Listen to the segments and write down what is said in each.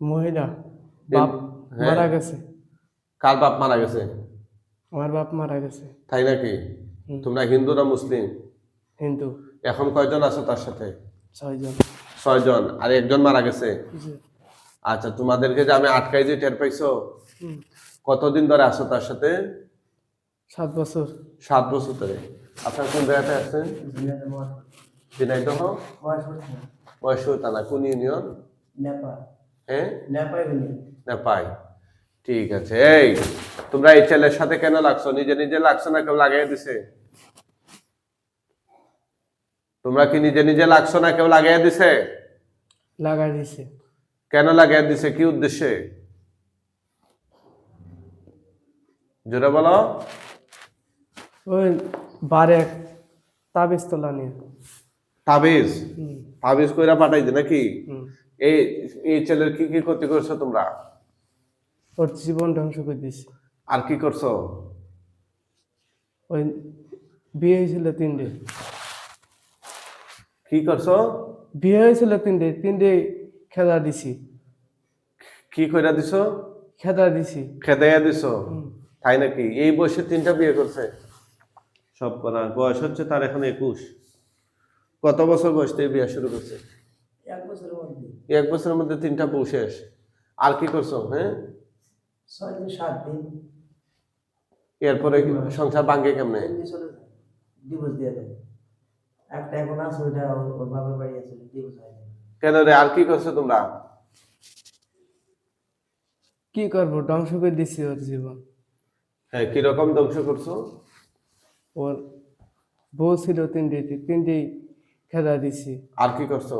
মহিলা বাপ হ্যাঁ? মারা গেছে। কার বাপ মারা গেছে? আমার বাপ মারা গেছে। তাই নাকি? হুম। তোমরা হিন্দু না মুসলিম? হিন্দু। এখন কয়জন আছো তার সাথে? ছয়জন। ছয়জন। আর একজন মারা গেছে? জি। আচ্ছা তোমাদেরকে যে আমি আটকাই যে টের পাইছো? হুম। কতদিন ধরে আছো তার সাথে? সাত বছর। সাত বছর ধরে। আপনার কোন জায়গাতে আছেন? ঝিনাইদহ। মহেশ্বর থানা কোন ইউনিয়ন? হ্যাঁ? নেপাই ঠিক আছে এই তোমরা এই ছেলের সাথে কেন লাগছো? নিজে নিজে লাগছো না কেউ লাগাই দিছে? তোমরা কি নিজে নিজে লাগছো না কেউ লাগাই দিছে? লাগাই দিছে। কেন লাগাই দিছে? কি উদ্দেশ্যে? জোরে বলো। ওই বারে তাবিজ তোলা নিয়ে। তাবিজ? তাবিজ কইরা পাঠাইছে নাকি? হুম। এই এই ছেলের কি কি ক্ষতি করছ তোমরা? ওর জীবন ধ্বংস করে দিছে আর কি করছ? ওই বিয়ে হয়েছিল তিনটে। কি করছ? বিয়ে হয়েছিল তিনটে তিনটে খেদা দিছি। কি কইরা দিছো? খেদা দিছি। খেদাইয়া দিছো? তাই নাকি? এই বয়সে তিনটা বিয়ে করছে? সব করা। বয়স হচ্ছে তার এখন একুশ। কত বছর বয়স থেকে বিয়ে শুরু করছে? এক এই এক বছরের মধ্যে তিনটা বউ শেষ। আর কি করছ হ্যাঁ? ছয় দিন সাত দিন। এরপরে সংসার ভাঙ্গে কেমনে? এমনি চলে যায়। ডিভোর্স দিয়ে দেয়। একটা এখন আছে ওইটা ওর বাবার বাড়ি আছে ডিভোর্স হয় কেন রে আর কি করছ তোমরা? কি করব ধ্বংস করে দিছি ওর জীবন। হ্যাঁ কীরকম ধ্বংস করছ? ওর বউ ছিল তিনটে তিনটেই খেদা দিছি। আর কি করছ?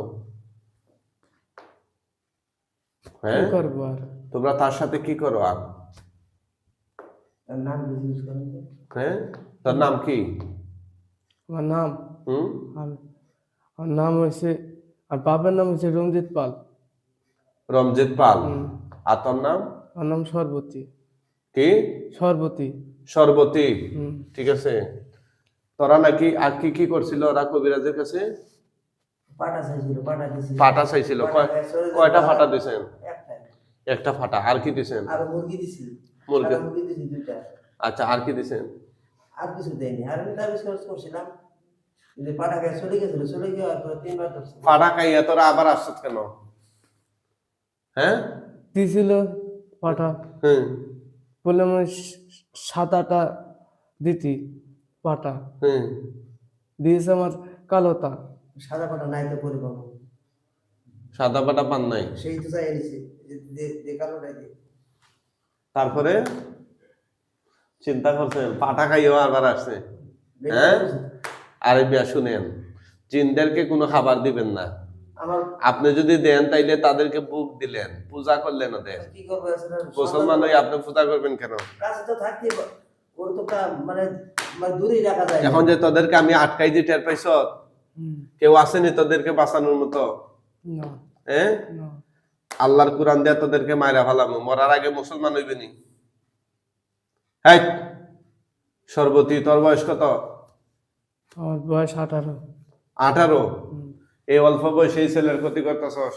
হ্যাঁ? করব আর? তোমরা তার সাথে কি করো আর? নাম বিজনেস হ্যাঁ? তার নাম কি? আমার নাম। হুম? আমার নাম হয়েছে আর বাবার নাম রঞ্জিত পাল। পাল। আর তোর নাম? আমার নাম সর্বতী। কি? সর্বতী। সর্বতী। ঠিক আছে। তোরা নাকি আর কি কি করছিল ওরা কবিরাজের কাছে? পাটা চাইছিল পাটা চাইছিল। কয়টা ফাটা দিছেন একটা ফাটা আর কি দিছেন? আর মুরগি দিছি মুরগি। সাদা মুরগি দিছি দুইটা। আচ্ছা আর কি দিছেন? আর কিছু দেয়নি। আর আমি খরচ করছিলাম। যে পাটা খেয়ে চলে গেছিল চলে গিয়ে আর পরে তিনবার ফাটা খাইয়া তোরা আবার আসছত কেন? হ্যাঁ? দিছিল পাঠা হুম। বললাম সাত আটা দিতি পাটা। হুম। দিয়েছে আমার কালোতা সাদা পাটা নাই তো পরিবহন সাদা পাটা পান নাই? সেই তো চাই যে তারপরে চিন্তা করছেন পাটা খাইয়েও আবার আসছে। হ্যাঁ? আরে বিয়া শুনেন জিনদেরকে কোনো খাবার দিবেন না। আপনি যদি দেন তাইলে তাদেরকে বুক দিলেন। পূজা করলেন ওদের। মুসলমান হয়ে আপনি পূজা করবেন কেন? মানে মানে। এখন যে তোদেরকে আমি আটকাই দিয়ে টের পাইছ কেউ আসেনি তোদেরকে বাঁচানোর মতো? না। হ্যাঁ আল্লাহর কোরআন দিয়ে তোদেরকে মায়েরা ফেলাম মরার আগে মুসলমান হইবে নি। হ্যাঁ সর্বতী তোর বয়স কত? বয়স আঠারো। আঠারো? এই অল্প বয়সে এই ছেলের ক্ষতি করতেছস।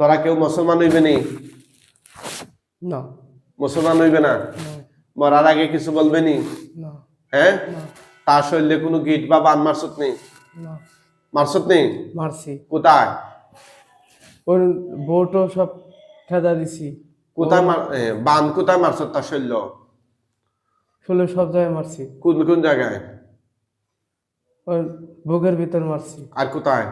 তোরা কেউ মুসলমান হইবে নি? না মুসলমান হইবে না? মরার আগে কিছু বলবে নি? হ্যাঁ তার শরীরে কোনো গিট বা বান মারছত নেই মারছত নেই মারছি। কোথায়? ওর বউটো সব খেদা দিছি। কোথায় মার এ, বান কোথায় মারছত তার শরীর ফুলে সব জায়গায় মারছি। কোন কোন জায়গায়? ওর বুকের ভিতর মারছি। আর কোথায়?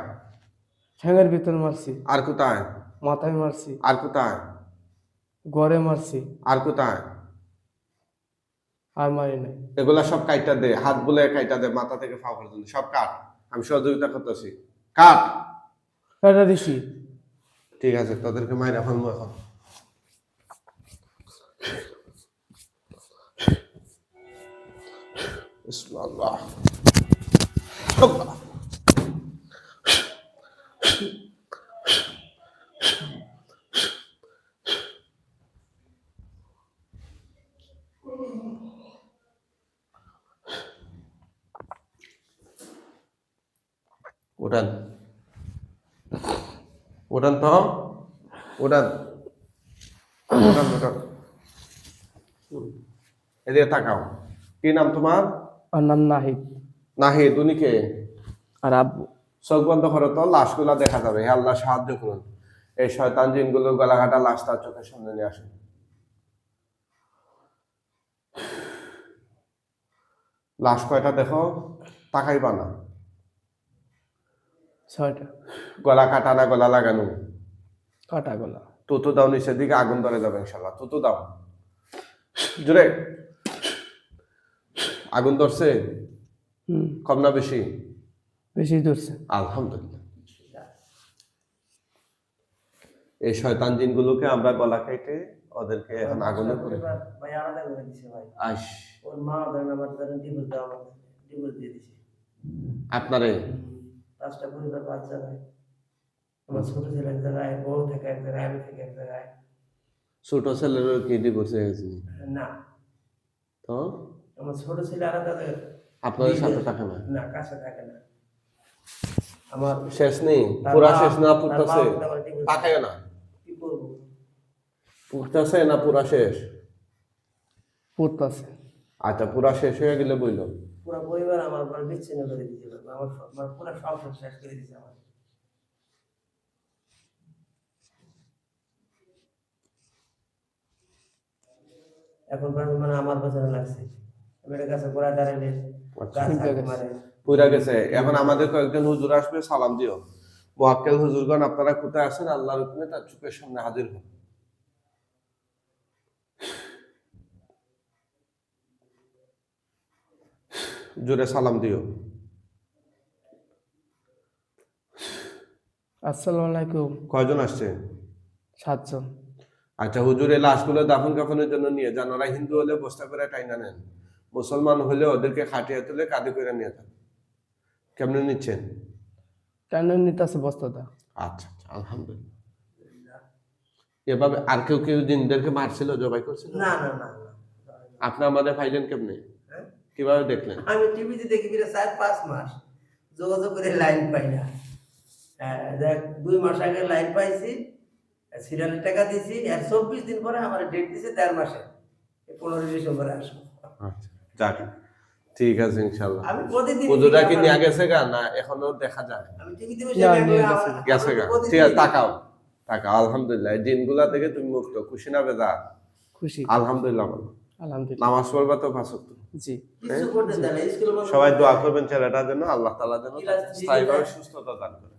ঠ্যাঙের ভিতর মারছি। আর কোথায়? মাথায় মারছি। আর কোথায়? গড়ে মারছি। আর কোথায়? আর মারি নাই। এগুলা সব কাইটা দে হাত বলে কাইটা দে মাথা থেকে পা পর্যন্ত। সব কাট। আমি সহযোগিতা করতেছি। কাট। খেদা দিছি। ঠিক আছে তোদেরকে মায়ের এখন এখন বিসমিল্লাহ। আল্লাহ। উঠান উঠান তো ওটান ওটান ওটান এদিকে তাকাও কি নাম তোমার আর নাম নাহিদ নাহিদ উনি কে আর আব্বু চোখ বন্ধ করো তো লাশগুলা দেখা যাবে হে আল্লাহ সাহায্য করুন এই শয়তান জিনগুলো গলাঘাটা লাশ তার চোখের সামনে নিয়ে আসুন লাশ কয়টা দেখো তাকাইবা না ছয়টা। গলা কাটা না গলা লাগানো? কাটা গলা। তুতু দাও নিচের দিকে আগুন ধরে যাবে ইনশাল্লাহ তুতু দাও। জোরে আগুন ধরছে? হুম। কম না বেশি? বেশি ধরছে। আলহামদুলিল্লাহ। এই শয়তান জিনগুলোকে আমরা গলা কেটে ওদেরকে এখন আগুনে করে ভাই আলাদা করে দিছে ভাই। আস ওর মা ধরেন আমার ধরেন ডিভোর্স দেওয়া ডিভোর্স দিয়ে দিছে। আপনারে? পাঁচটা পরিবার বাচ্চা ভাই আমার ছোট ছেলে এক জায়গায় বউ থাকে এক জায়গায় আমি থাকি এক জায়গায়। ছোট ছেলের কি ডিভোর্স হয়ে গেছে? না। তো? আমার ছোট ছেলে আলাদা আপনাদের সাথে থাকে না? না কাছে থাকে না। আমার শেষ নেই? পুরা শেষ না পুরতেছে? তাকে না? কি করব? পুরতেছে না পুরা শেষ? পড়তেছে আচ্ছা পুরা শেষ হয়ে গেলে বইল। পুরো পরিবার আমার উপর বিচ্ছিন্ন করে দিয়েছিল আমার সব- আমার পুরো সংসার শেষ করে দিয়েছে আমার এখন মানে আমার পেছনে লাগছে। কাছে দাঁড়ালে আচ্ছা। পুরা গেছে। এখন আমাদের কয়েকজন হুজুর আসবে সালাম দিও। মোয়াক্কেল হুজুরগণ আপনারা কোথায় আছেন? আল্লাহর হুকুমে তার চোখের সামনে হাজির হন। জোরে সালাম দিও। আসসালামু আলাইকুম। কয়জন আসছে? সাতজন। আচ্ছা হুজুর এই লাশগুলো দাফন কাফনের জন্য নিয়ে যান। ওরা হিন্দু হলে বস্তা করে টাইনা নেন। মুসলমান হলে ওদেরকে খাটিয়ে তুলে কাঁধে করে নিয়ে যান। কেমনে নিচ্ছেন? কেন নিতেছে বস্তাটা? আচ্ছা আচ্ছা আলহামদুলিল্লাহ। এভাবে আর কেউ কেউ জিনদেরকে মারছিল জবাই করছিল? না না না। আপনি আমাদের ফাইলেন কেমনে? কীভাবে দেখলেন? আমি টিভিতে দেখি ফিরে চার পাঁচ মাস যোগাযোগ করে লাইন পাই না। হ্যাঁ, দেখ দুই মাস আগে লাইন পাইছি সিরিয়ালের টাকা দিছি আর চব্বিশ দিন পরে আমার ডেট দিছে দেড় মাসে। এই পনেরোই ডিসেম্বরে আসব। আচ্ছা যাক ঠিক আছে আমি প্রতিদিন পুজোটা কি নিয়ে গেছে গা না এখনও দেখা যায়? আমি টিভিতে গেছে। গেছে গা। ঠিক আছে তাকাও তাকাও আলহামদুলিল্লাহ এই দিনগুলা থেকে তুমি মুক্ত খুশি না বেজা খুশি। আলহামদুলিল্লাহ বলো। আলহামদুলিল্লাহ নামাজ পড়বা তো পাঁচ জি। স্কুলে সবাই দোয়া করবেন ছেলেটার জন্য আল্লাহ তাআলা যেন স্থায়ীভাবে সুস্থতা দান করে।